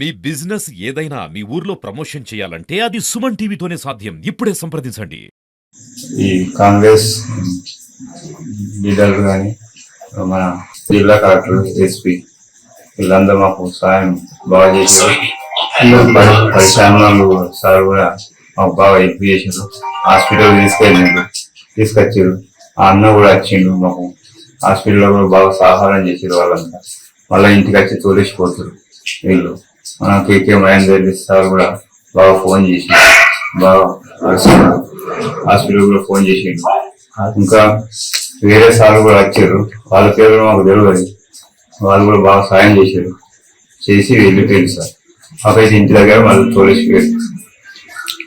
మీ business ఏదైనా మీ ఊర్లో promotion చేయాలంటే అది సుమన్ టీవీతోనే సాధ్యం. ఇప్పుడే సంప్రదించండి. ఈ కాంగ్రెస్ లీడర్లు కానీ మన జిల్లా కలెక్టర్ ఎస్పీ వీళ్ళందరూ మాకు సాయం బాగా చేశారు. పరిశ్రమలు సార్ కూడా మాకు బాగా హెల్ప్ చేశారు. హాస్పిటల్ తీసుకెళ్ళిండు తీసుకొచ్చారు. ఆ అన్న కూడా వచ్చిండు మాకు. హాస్పిటల్లో కూడా బాగా సహాయం చేశారు వాళ్ళంతా. మళ్ళీ ఇంటికి వచ్చి తోలేసిపోతారు వీళ్ళు. మన కేకే మహేందర్ రెడ్డి సార్ కూడా బాగా ఫోన్ చేసి బాగా హాస్పిటల్ కూడా ఫోన్ చేసిండు ఇంకా వేరే సార్లు కూడా వచ్చారు. వాళ్ళ పేరు మాకు తెలియదు వాళ్ళు కూడా బాగా సాయం చేశారు. చేసి వెళ్ళిపోయింది సార్. మాకైతే ఇంటి దగ్గర మళ్ళీ తోలేసి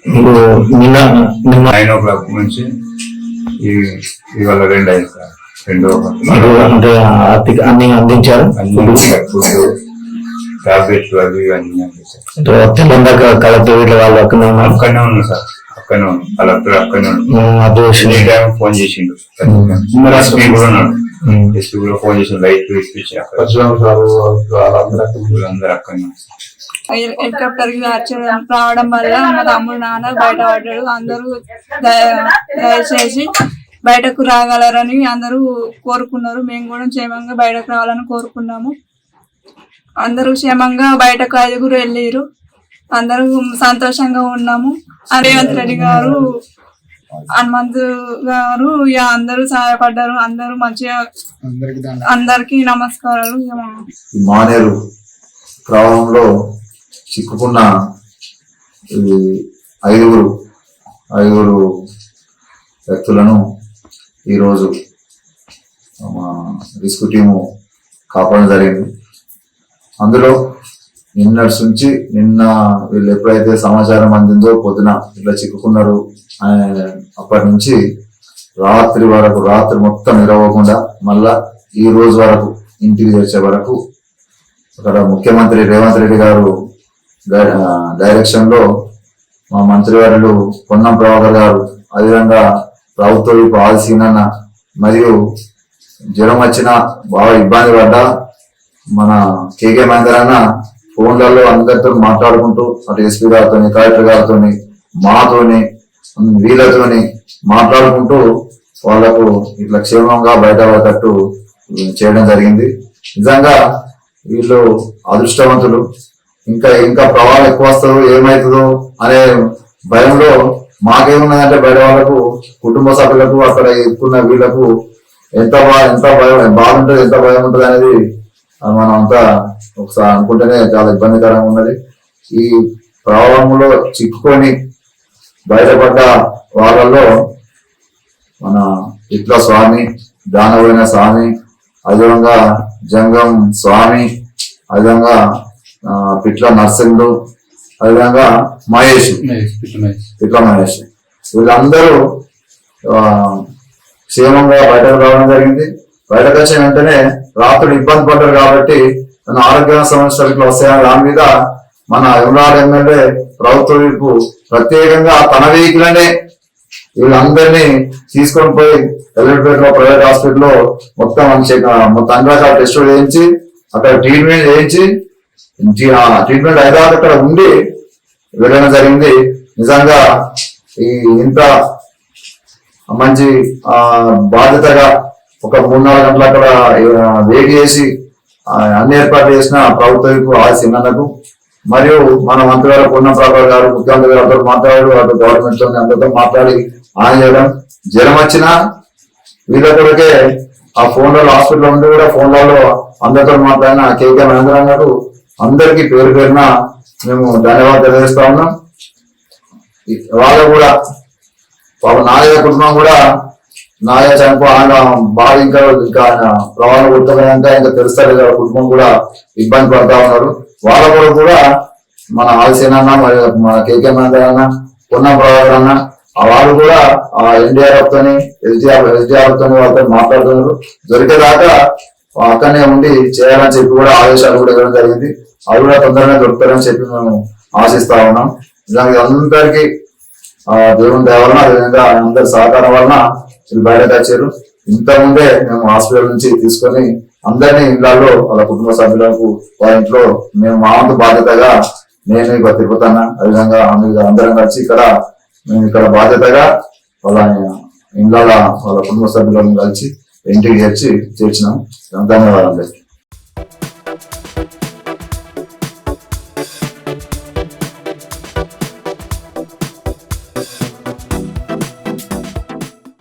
ఇప్పుడు నిన్న నిన్న నైన్ ఓ క్లాక్ నుంచి ఇవాళ రెండు అయింది సార్. రెండో అంటే ఆర్థిక అన్ని అందించారు? ఫుడ్ టాబ్లెట్లు అవి కలెక్టర్ వీళ్ళ వాళ్ళు అక్కడ ఉన్నారు. అక్కడనే ఉన్నాం సార్ అక్కడనే ఉన్నాం. కలెక్టర్ అక్కడనే ఉన్నాం ఉమ్, అధ్యక్షుడు ఎనీ టైం ఫోన్ చేసిండు. మరి ఎస్పీ కూడా ఉన్నాడు. ఉమ్. ఎస్పీ కూడా ఫోన్ చేసిండు లైట్ ఇప్పించి అక్కడనే ఉన్నారు. హెలికాప్టర్ రావడం వల్ల మా తమ్ముడు నాన్న బయట పడ్డాడు. అందరూ దయ- దయచేసి బయటకు రాగలరని అందరూ కోరుకున్నారు. మేము కూడా క్షేమంగా బయటకు రావాలని కోరుకున్నాము. అందరూ క్షేమంగా బయటకు ఐదుగురు వెళ్ళారు. అందరూ సంతోషంగా ఉన్నాము. రేవంత్ రెడ్డి గారు హనుమంత్ గారు ఇక అందరూ సహాయపడ్డారు. అందరూ మంచిగా అందరికి నమస్కారాలు. మానేరు ప్రవాహంలో చిక్కుకున్న ఈ ఐదుగురు ఐదుగురు వ్యక్తులను ఈరోజు మా రిస్క్ టీము కాపాడడం జరిగింది. అందులో నిన్నటి నుంచి నిన్న వీళ్ళు ఎప్పుడైతే సమాచారం అందిందో పొద్దున ఇట్లా చిక్కుకున్నారు అప్పటి నుంచి రాత్రి వరకు రాత్రి మొత్తం నిరవకుండా మళ్ళా ఈ రోజు వరకు ఇంటికి చేర్చే వరకు అక్కడ ముఖ్యమంత్రి రేవంత్ రెడ్డి గారు డైరెక్షన్లో మా మంత్రివర్యులు పొన్నం ప్రభాకర్ గారు అదేవిధంగా ప్రభుత్వ వైపు ఆదిసీనన్న మరియు జ్వరం వచ్చిన బాగా ఇబ్బంది పడ్డా మన కేకే మహేందర్ అన్న ఫోన్లలో అందరితో మాట్లాడుకుంటూ అటు ఎస్పీ గారితో కలెక్టర్ గారితో మాతోని వీళ్ళతోని మాట్లాడుకుంటూ వాళ్ళకు ఇట్లా క్షేమంగా బయట పడేటట్టు చేయడం జరిగింది. నిజంగా వీళ్ళు అదృష్టవంతులు. ఇంకా ఇంకా ప్రవాహం ఎక్కువ వస్తుందో ఏమవుతుందో అనే భయంలో మాకేమున్నదంటే బయట వాళ్ళకు కుటుంబ సభ్యులకు అక్కడ ఎక్కున్న వీళ్ళకు ఎంత బా ఎంత భయం బాగుంటుంది ఎంత భయం ఉంటుంది అనేది మనం అంతా ఒకసారి అనుకుంటేనే చాలా ఇబ్బందికరంగా ఉన్నది. ఈ ప్రవాహంలో చిక్కుకొని బయటపడ్డ వాళ్ళల్లో మన ఇట్ల స్వామి దానవైన స్వామి అదేవిధంగా జంగం స్వామి అదేవిధంగా పిట్ల నర్సింహుడు అదేవిధంగా మహేష్. పిట్ల మహేష్. వీళ్ళందరూ క్షేమంగా బయటకు రావడం జరిగింది. బయటకు వచ్చిన వెంటనే రాత్రులు ఇబ్బంది పడ్డారు కాబట్టి మన ఆరోగ్య సమస్యలు వస్తాయని దాని మీద మన ఎమ్రాడ్ ఎమ్మెల్యే ప్రభుత్వ వైపు ప్రత్యేకంగా తన వెహికల్ వీళ్ళందరినీ తీసుకొని పోయి ఎల్లడిపేటలో ప్రైవేట్ హాస్పిటల్లో మొత్తం మంచి మొత్తం అన్ని రకాల టెస్టులు చేయించి అక్కడ ట్రీట్మెంట్ చేయించి ట్రీట్మెంట్ హైదరాబాద్ అక్కడ ఉండి వెళ్ళడం జరిగింది. నిజంగా ఈ ఇంత మంచి ఆ బాధ్యతగా ఒక మూడు నాలుగు గంటలు అక్కడ వేగి చేసి అన్ని ఏర్పాట్లు చేసిన ప్రభుత్వ వైపు ఆ సింగన్నకు మరియు మన మంత్రి గారు పూర్ణ ప్రభాకర్ గారు ముఖ్యమంత్రి గారితో మాట్లాడారు అటు గవర్నమెంట్ అందరితో మాట్లాడి ఆయన చేయడం. జ్వరం వచ్చినా వీళ్ళ కొరకే ఆ ఫోన్లలో హాస్పిటల్ ఉండి కూడా ఫోన్లలో అందరితో మాట్లాడిన కేకే మహేంద్ర గారు అందరికీ పేరు పేరున మేము ధన్యవాదాలు తెలియజేస్తా ఉన్నాం. వాళ్ళు కూడా పాప నాగయ్య కుటుంబం కూడా నాయ చనిపో ఆయన బాగా ఇంకా ఇంకా ఆయన ప్రవాణ గుర్తుపోయాక ఇంకా తెలుస్తారు కదా కుటుంబం కూడా ఇబ్బంది పడతా ఉన్నారు. వాళ్ళ కూడా కూడా మన ఆలసేన మరి మన కేకే మహేందర్ అన్న పొన్నం ప్రభాకర్ అన్న వాళ్ళు కూడా ఆ ఎన్డీఆర్ఎఫ్ తోని ఎస్డిఆర్ ఎస్డిఆర్ తోని వాళ్ళతో మాట్లాడుతున్నారు. దొరికేదాకా అక్కడనే ఉండి చేయాలని చెప్పి కూడా ఆదేశాలు కూడా ఇవ్వడం జరిగింది. అవి కూడా తొందరగా దొరుకుతారని చెప్పి మేము ఆశిస్తా ఉన్నాం. దానికి అందరికీ దేవుని దయ వలన అదేవిధంగా అందరి సహకారం వలన వీళ్ళు బయటకు వచ్చారు. ఇంత ముందే మేము హాస్పిటల్ నుంచి తీసుకొని అందరినీ ఇళ్ళలో వాళ్ళ కుటుంబ సభ్యులకు వాళ్ళ ఇంట్లో మేము మా వంతు బాధ్యతగా నేను ఇక తిరుపతన్న అదేవిధంగా అందరం కలిసి ఇక్కడ మేము ఇక్కడ బాధ్యతగా వాళ్ళ ఇళ్ళ వాళ్ళ కుటుంబ సభ్యులను కలిసి ఇంటికి చేర్చి చేర్చినాం. ధన్యవాదాలు.